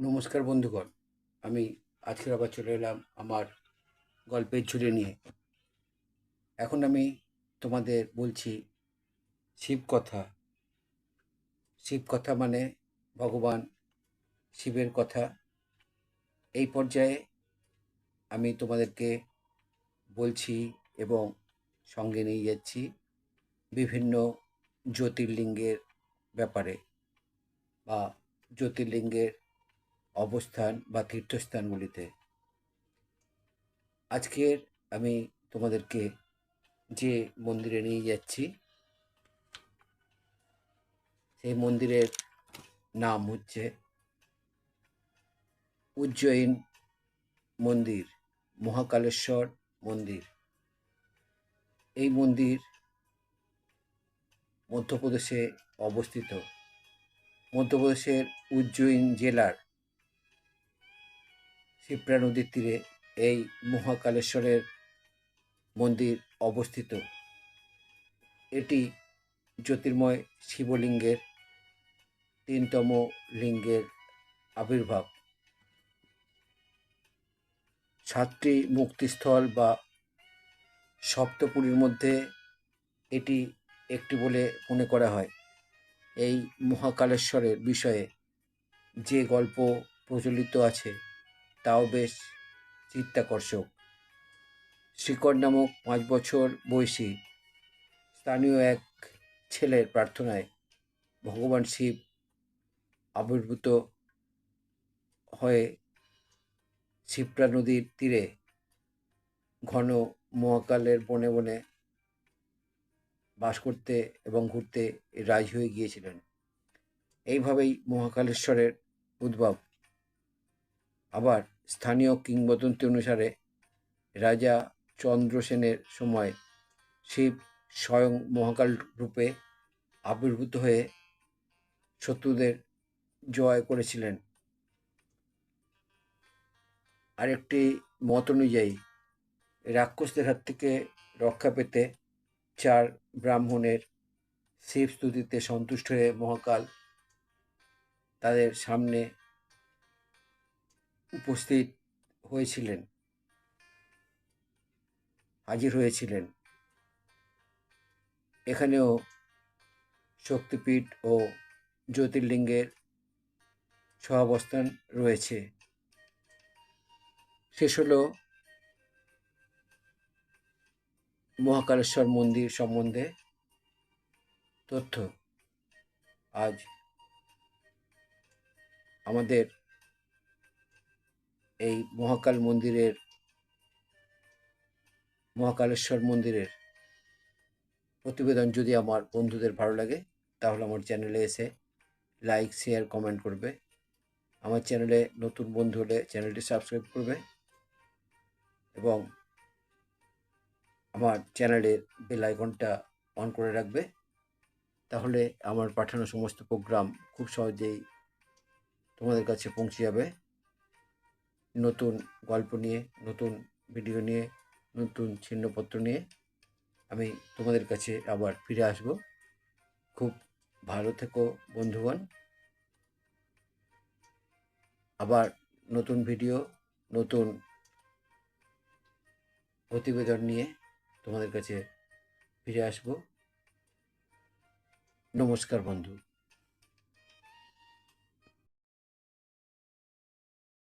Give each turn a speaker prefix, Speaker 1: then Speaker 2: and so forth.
Speaker 1: নমস্কার বন্ধুগণ, আমি আজকের আবার চলে এলাম আমার গল্পের ঝুলি নিয়ে। এখন আমি তোমাদের বলছি শিব কথা। শিব কথা মানে ভগবান শিবের কথা। এই পর্যায়ে আমি তোমাদেরকে বলছি এবং সঙ্গে নিয়ে যাচ্ছি বিভিন্ন জ্যোতির্লিঙ্গের ব্যাপারে বা জ্যোতির্লিঙ্গের অবস্থান বা তীর্থস্থানগুলিতে। আজকের আমি তোমাদেরকে যে মন্দিরে নিয়ে যাচ্ছি, সেই মন্দিরের নাম হচ্ছে উজ্জয়িন মন্দির, মহাকালেশ্বর মন্দির। এই মন্দির মধ্যপ্রদেশে অবস্থিত। মধ্যপ্রদেশের উজ্জয়িন জেলার শিপ্রা নদীর তীরে এই মহাকালেশ্বরের মন্দির অবস্থিত। এটি জ্যোতির্ময় শিবলিঙ্গের তিনতম লিঙ্গের আবির্ভাব। সাতটি মুক্তিস্থল বা সপ্তপুরীর মধ্যে এটি একটি বলে মনে করা হয়। এই মহাকালেশ্বরের বিষয়ে যে গল্প প্রচলিত আছে তাও বেশ চিত্তাকর্ষক। শিকড় নামক পাঁচ বছর বয়সী স্থানীয় এক ছেলের প্রার্থনায় ভগবান শিব আবির্ভূত হয়ে শিপ্রা নদীর তীরে ঘন মহাকালের বনে বনে বাস করতে এবং ঘুরতে রাজি হয়ে গিয়েছিলেন। এইভাবেই মহাকালেশ্বরের উদ্ভব। আবার স্থানীয় কিংবদন্তি অনুসারে রাজা চন্দ্রসেনের সময় শিব স্বয়ং মহাকাল রূপে আবির্ভূত হয়ে শত্রুদের জয় করেছিলেন। আরেকটি মত অনুযায়ী রাক্ষসদের হাত থেকে রক্ষা পেতে চার ব্রাহ্মণের শিব স্তুতিতে সন্তুষ্ট হয়ে মহাকাল তাদের সামনে উপস্থিত হয়েছিলেন। হাজির হয়েছিলেন। এখানেও শক্তিপীঠ ও জ্যোতির্লিঙ্গের সহাবস্থান রয়েছে। শেষ হল মহাকালেশ্বর মন্দির সম্বন্ধে তথ্য। আজ আমাদের এই মহাকাল মন্দিরের, মহাকালেশ্বর মন্দিরের প্রতিবেদন যদি আমার বন্ধুদের ভালো লাগে, তাহলে আমার চ্যানেলে এসে লাইক, শেয়ার, কমেন্ট করবে। আমার চ্যানেলে নতুন বন্ধু হলে চ্যানেলটি সাবস্ক্রাইব করবে এবং আমার চ্যানেলের বেল আইকনটা অন করে রাখবে। তাহলে আমার পাঠানো সমস্ত প্রোগ্রাম খুব সহজেই তোমাদের কাছে পৌঁছে যাবে। নতুন গল্প নিয়ে, নতুন ভিডিও নিয়ে, নতুন ছিন্নপত্র নিয়ে আমি তোমাদের কাছে আবার ফিরে আসব। খুব ভালো থেকো বন্ধুগণ। আবার নতুন ভিডিও, নতুন প্রতিবেদন নিয়ে তোমাদের কাছে ফিরে আসব। নমস্কার বন্ধু।